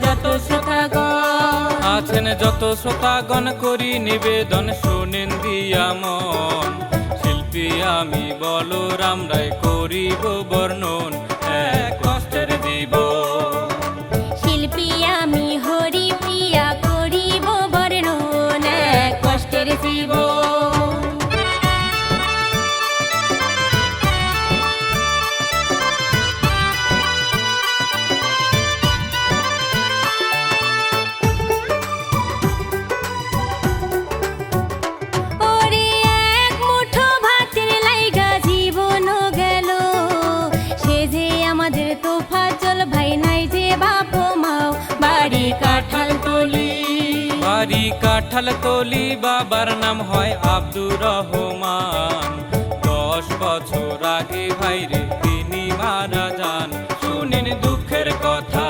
যত শ্রোতাগণ। আছেন যত শ্রোতাগণ, করি নিবেদন, শোনেন দিয়া মন। শিল্পী আমি বলরাম রায় করিব বর্ণন, এক বাড়ি কাঁঠাল তলি বাবার নাম হয় আব্দুর রহমান। দশ বছর আগে ভাইরে তিনি মারা যান। শুনিন দুঃখের কথা।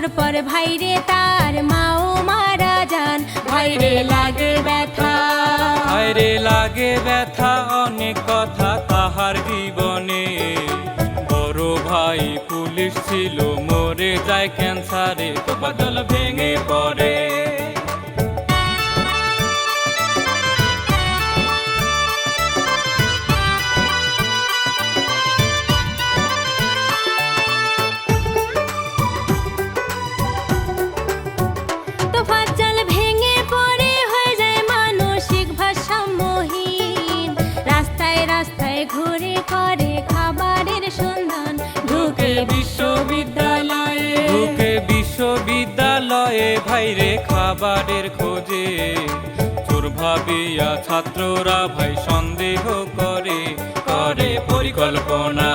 বছর পর ভাইরে তার মাও মারা যান। ভাইরে লাগে ব্যথা। আরে লাগে ব্যথা, অনেক কথা তাহার জীবনে। বড় ভাই পুলিশ ছিল, মরে যায় ক্যান্সারে, তো বদল ভেঙে পড়ে। বিশ্ববিদ্যালয়ে ভাইরে খাবারের খোঁজে। চোর ভাবিয়া ছাত্ররা ভাই সন্দেহ করে করে পরিকল্পনা।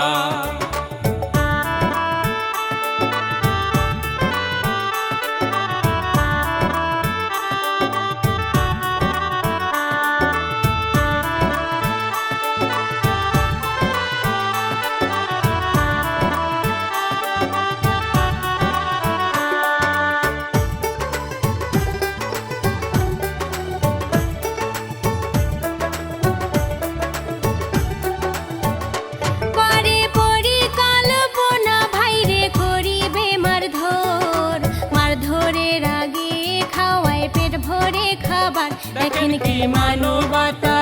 মারধরের আগে খাওয়ায় পেট ভরে খাবার। দেখেন কি মানবতা।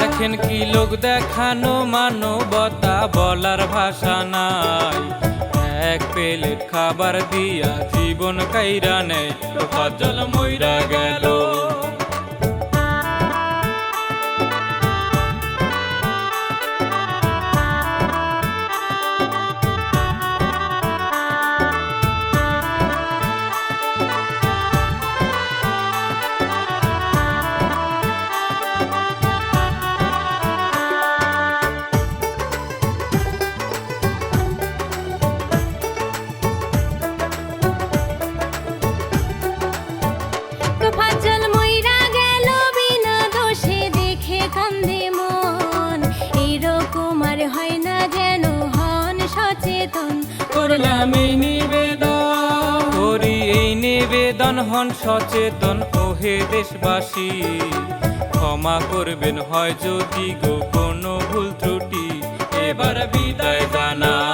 দেখেন কি লোক দেখানো মানবতা, বলার ভাষা নাই। এক প্লেট খাবার দিয়া জীবন কাইরা নেই জল মইরা গেল। হয় না যেন হন সচেতন। করলাম এই নিবেদন। করি এই নিবেদন, হন সচেতন। ওহে দেশবাসী, ক্ষমা করবেন হয় যদি গো কোনো ভুল ত্রুটি। এবার বিদায় জানা